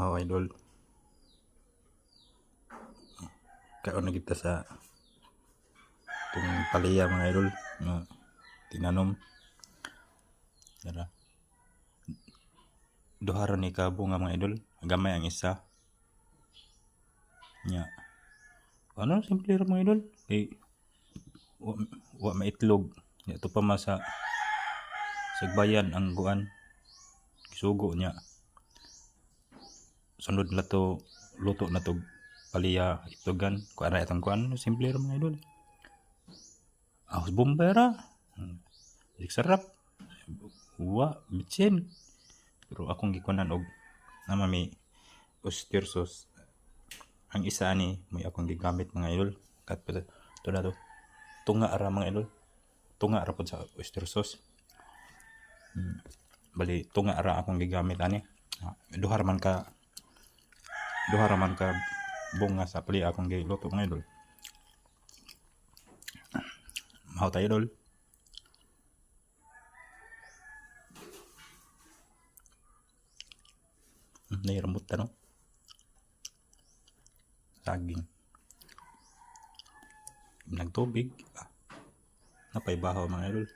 Mahaw idol. Kaon na kita sa itong paliya mga idol. Nga tinanom. Tara. Duhara ni kabo nga mga idol. Gamay ang isa. Nya. Ano simple ra mga idol. Eh wa, maitlog. Nya to pa masa sagbayan ang guan. Kisugo niya. Sunod na to luto na to paliya itugan kuan ra itong kuan simple ra mga idol. Ahos bombera. Hmm. Dik sarap. Wa bitsin. Pero akong gikunan og nama mi oyster sauce. Ang isa ni may akong gigamit mga idol. Kat pa to na to. Tunga ra mga idol. Tunga ra pod sa oyster sauce. Hmm. Bali tunga ra akong gigamit ani. Ah, Duha ra man ka duha ra man ka bunga sa pali akong giluto mga idol. Mahaw tayo idol. Hmm, Nairamot na no? Saging. Nagtubig. Ah. Napay bahaw mga idol.